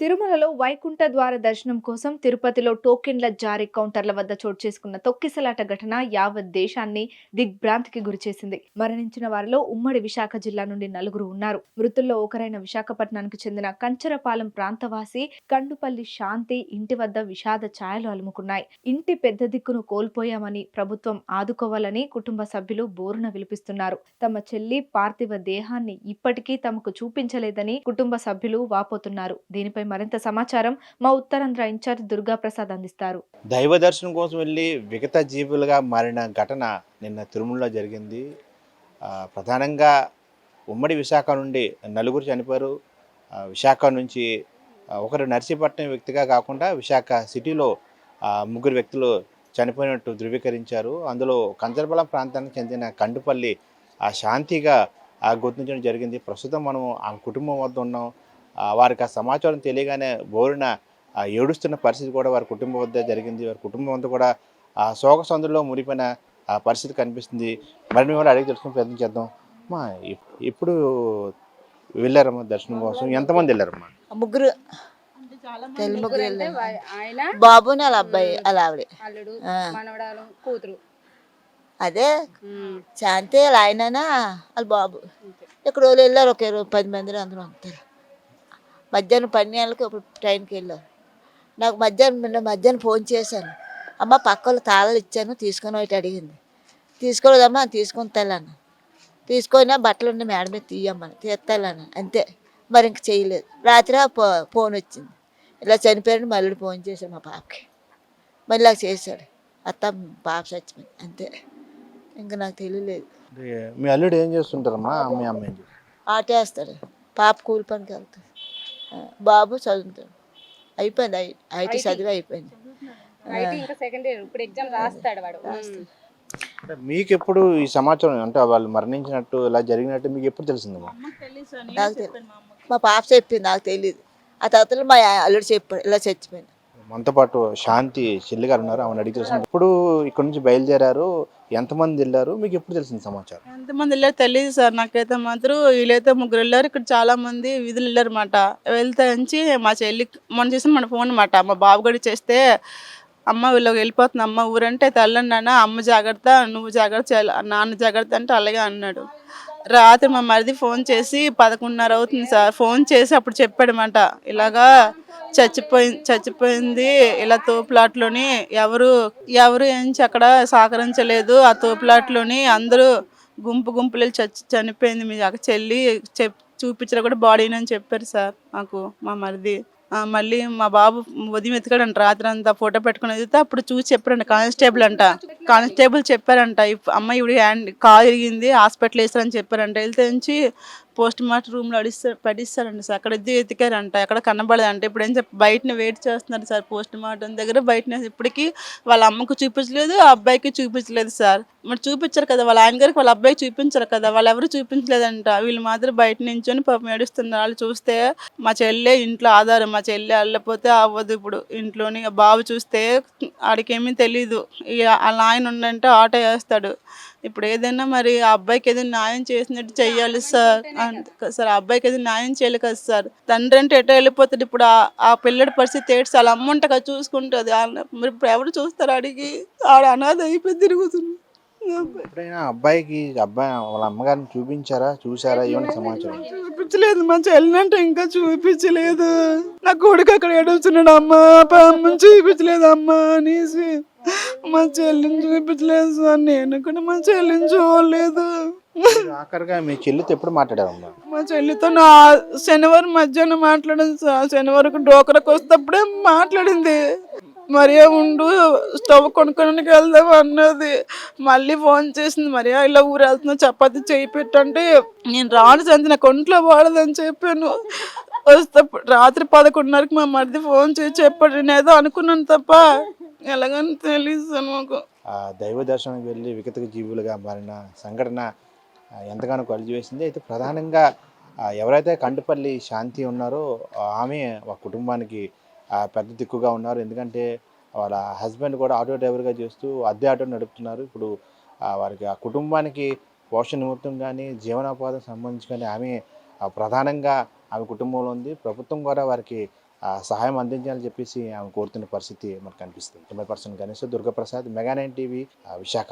తిరుమలలో వైకుంఠ ద్వార దర్శనం కోసం తిరుపతిలో టోకెన్ల జారీ కౌంటర్ల వద్ద చోటు చేసుకున్న తొక్కిసలాట ఘటన యావత్ దేశాన్ని దిగ్భ్రాంతికి గురిచేసింది మరణించిన వారిలో ఉమ్మడి విశాఖ జిల్లా నుండి నలుగురు ఉన్నారు. మృతుల్లో ఒకరైన విశాఖపట్నానికి చెందిన కంచరపాలెం ప్రాంతవాసి కండుపల్లి శాంతి ఇంటి వద్ద విషాద ఛాయలు అలుముకున్నాయి. ఇంటి పెద్ద దిక్కును కోల్పోయామని ప్రభుత్వం ఆదుకోవాలని కుటుంబ సభ్యులు బోరున విలిపిస్తున్నారు. తమ చెల్లి పార్థివ దేహాన్ని ఇప్పటికీ తమకు చూపించలేదని కుటుంబ సభ్యులు వాపోతున్నారు. దీనిపై మరింత సమాచారం మా ఉత్తరాంధ్ర ఇన్ఛార్జ్ దుర్గా ప్రసాద్ అందిస్తారు. దైవ దర్శనం కోసం వెళ్ళి విగత జీవులుగా మారిన ఘటన నిన్న తిరుమలలో జరిగింది. ప్రధానంగా ఉమ్మడి విశాఖ నుండి నలుగురు చనిపోయారు. విశాఖ నుంచి ఒకరు నర్సీపట్నం వ్యక్తిగా కాకుండా విశాఖ సిటీలో ముగ్గురు వ్యక్తులు చనిపోయినట్టు ధృవీకరించారు. అందులో కంచరబలం ప్రాంతానికి చెందిన కండుపల్లి ఆ శాంతిగా ఆ, గుర్తించడం జరిగింది. ప్రస్తుతం మనం ఆ కుటుంబం వద్ద ఉన్నాం. వారికి ఆ సమాచారం తెలియగానే బోరున ఆ ఏడుస్తున్న పరిస్థితి కూడా వారి కుటుంబం వద్ద జరిగింది. వారి కుటుంబం అంతా కూడా ఆ శోక సందులో మునిపోయిన ఆ పరిస్థితి కనిపిస్తుంది. మరి మేము కూడా అడిగి తెలుసుకుని ప్రయత్నం చేద్దాం. అమ్మా ఇప్- ఇప్పుడు వెళ్ళారమ్మా దర్శనం కోసం. ఎంతమంది వెళ్ళారమ్మా? ముగ్గురు. ముగ్గురు వెళ్ళారు. ఆయన బాబుని వాళ్ళ అబ్బాయి వాళ్ళ ఆవిడ. అల్లుడు ఆ. మనవడాలు కూతురు. అదే. శాంతి వాళ్ళ ఆయననా వాళ్ళ బాబు. ఇక్కడ వాళ్ళు వెళ్ళారు ఒక ఇరవై పది మంది అందరూ అంటారు మధ్యాహ్నం పన్నెండుకి ఇప్పుడు ట్రైన్కి వెళ్ళారు నాకు మధ్యాహ్నం నిన్న మధ్యాహ్నం ఫోన్ చేశాను. అమ్మ పక్క వాళ్ళు తాళాలు ఇచ్చాను తీసుకొని ఒకటి అడిగింది. తీసుకోలేదమ్మా తీసుకొని తెల్లాను తీసుకొని బట్టలు ఉండి మేడ మీద తీయమ్మని తీస్తాను అంతే. మరి ఇంక చేయలేదు. రాత్రి ఫోన్ వచ్చింది. ఇలా చనిపోయాడు మళ్ళీ ఫోన్ చేశాడు మా పాపకి. మళ్ళీ ఇలా చేశాడు. అత్త పాప చచ్చిపోయింది. అంతే. ఇంకా నాకు తెలియలేదు. మీ అల్లుడు ఏం చేస్తుంటారమ్మా? మీ అమ్మ ఏం చేస్తారు ఆటో వేస్తాడు పాప కూలి పనికి వెళ్తాడు బాబు చదువుతాడు అయిపోయింది ఐటీ చదివి అయిపోయింది. మీకు ఎప్పుడు ఈ సమాచారం అంటే వాళ్ళు మరణించినట్టు ఇలా జరిగినట్టు మీకు ఎప్పుడు తెలిసిందమ్మా నాకు తెలియదు మా పాప చెప్పింది నాకు తెలియదు ఆ తర్వాత మా అల్లుడు చెప్పాడు ఇలా చచ్చిపోయింది. మనతో పాటు శాంతి చెల్లి గారు ఉన్నారు ఆమెను అడిగి ఇప్పుడు ఇక్కడ నుంచి బయలుదేరారు ఎంతమంది వెళ్ళారు? మీకు ఎప్పుడు తెలిసింది సమాచారం? ఎంతమంది వెళ్ళారు తెలియదు సార్. నాకైతే మాత్రం వీళ్ళైతే ముగ్గురు వెళ్ళారు. ఇక్కడ చాలా మంది విధులు వెళ్ళారు అనమాట వెళ్తే నుంచి మా చెల్లి మొన్న చేసిన మన ఫోన్ అనమాట మా బాబు గడి చేస్తే అమ్మ వీళ్ళకి వెళ్ళిపోతుంది. అమ్మ ఊరంటే తెల్లండి నాన్న అమ్మ జాగ్రత్త నువ్వు జాగ్రత్త నాన్న జాగ్రత్త అంటే అలాగే అన్నాడు. రాత్రి మా మరిది ఫోన్ చేసి పదకొండున్నర అవుతుంది సార్. ఫోన్ చేసి అప్పుడు చెప్పాడనమాట ఇలాగా చచ్చిపోయింది చచ్చిపోయింది. ఇలా తోపులాట్లోని ఎవరు ఎవరు ఏంచి అక్కడ సహకరించలేదు. ఆ తోపులాట్లోని అందరూ గుంపు గుంపులు చచ్చి చనిపోయింది మీ అక్క చెల్లి. చెప్ చూపించిన కూడా బాడీని అని చెప్పారు సార్ మాకు మా మరిది. మళ్ళీ మా బాబు ఉదయం ఎత్తుకాడంట రాత్రి అంతా ఫోటో పెట్టుకుని ఎదిగితే అప్పుడు చూసి చెప్పారంట కానిస్టేబుల్ అంట. కానిస్టేబుల్ చెప్పారంట అమ్మాయి అమ్మ ఇవి హ్యాండ్ కాలు ఇరిగింది హాస్పిటల్ వేస్తారని చెప్పారంట. వెళ్తే నుంచి పోస్ట్ మార్టం రూమ్లో అడిస్తారు పడిస్తారంట సార్. అక్కడ ఇద్దరు ఎతికారంట ఎక్కడ కనబడదంట. ఇప్పుడు ఏం చెప్పి బయటనే వెయిట్ చేస్తున్నారు సార్ పోస్ట్ మార్టం దగ్గర. బయటనే ఇప్పటికీ వాళ్ళ అమ్మకు చూపించలేదు ఆ అబ్బాయికి చూపించలేదు సార్. మరి చూపించారు కదా వాళ్ళ ఆయన గారికి వాళ్ళ అబ్బాయికి చూపించారు కదా వాళ్ళు ఎవరు చూపించలేదంట. వీళ్ళు మాత్రం బయట నించొని పాపం ఏడుస్తున్నారు. వాళ్ళు చూస్తే మా చెల్లె ఇంట్లో ఆధారం మా చెల్లె వెళ్ళపోతే అవ్వదు ఇప్పుడు ఇంట్లోని. బాబు చూస్తే ఆడికేమీ తెలీదు. ఇక వాళ్ళ ఆయన ఉండంటే ఆటో వేస్తాడు. ఇప్పుడు ఏదైనా మరి ఆ అబ్బాయికి ఏదైనా న్యాయం చేసినట్టు చెయ్యాలి సార్. అంతే కదా సార్ ఆ అబ్బాయికి ఏదైనా న్యాయం చేయాలి కదా సార్. తండ్రి అంటే ఎటో వెళ్ళిపోతాడు. ఇప్పుడు ఆ- ఆ పిల్లడి పరిస్థితి ఏంటి వాళ్ళ అమ్మ ఉంటే కదా చూసుకుంటుంది. వాళ్ళ- మరి ఇప్పుడు ఎవరు చూస్తారు అడిగి? ఆడ అనాథ అయిపోయి తిరుగుతుంది. ఎప్పుడైనా అబ్బాయికి అబ్బాయి వాళ్ళ అమ్మగారిని చూపించారా? చూసారా? ఏమైనా సమాచారం? చూపించలేదు. మా చెల్లినంటే ఇంకా చూపించలేదు. నా కొడుకు అక్కడ ఏడుస్తున్నాడు. అమ్మ అమ్మని చూపించలేదు. అమ్మ అనేసి మా చెల్లిని చూపించలేదు సార్ నేను కూడా మా చెల్లిని చూడలేదు. ఆఖరిగా మీ చెల్లితో ఎప్పుడు మాట్లాడారమ్మా? మా చెల్లితో నా శనివారం మధ్యాహ్నం మాట్లాడింది సార్. శనివారం డోకరకు వస్తేప్పుడే మాట్లాడింది. మరియా ఉండు స్టవ్ కొనుక్కోడానికి వెళ్దాం అన్నది. మళ్ళీ ఫోన్ చేసింది మరియా ఇలా ఊరు వెళ్తున్నా చపాతి చేయి పెట్టంటే నేను రాను సంతి నాకు ఒంట్లో వాడదని చెప్పాను. వస్తే రాత్రి పదకొండున్నరకి మా మరిది ఫోన్ చేసి చెప్పాడు నేను ఏదో అనుకున్నాను తప్ప. ఎలాగని తెలియదు సార్ మాకు. ఆ దైవ దర్శనానికి వెళ్ళి వికత జీవులుగా మారిన సంఘటన ఆ, ఎంతగానో కలిసివేసింది అయితే ప్రధానంగా ఆ, ఎవరైతే కంటిపల్లి శాంతి ఉన్నారో ఆ, ఆమె ఒక కుటుంబానికి ఆ, పెద్ద దిక్కుగా ఉన్నారు. ఎందుకంటే వాళ్ళ హస్బెండ్ కూడా ఆటో డ్రైవర్గా చేస్తూ అద్దె ఆటో నడుపుతున్నారు. ఇప్పుడు ఆ, వారికి ఆ కుటుంబానికి పోషణ నిమిత్తం కానీ జీవనోపాధం సంబంధించి కానీ ఆమె ఆ, ప్రధానంగా ఆమె కుటుంబంలో ఉంది. ప్రభుత్వం కూడా వారికి సహాయం అందించాలని చెప్పేసి ఆమె కోరుతున్న పరిస్థితి మనకు కనిపిస్తుంది camera person Ganesh Durgaprasad mega nine TV Visakha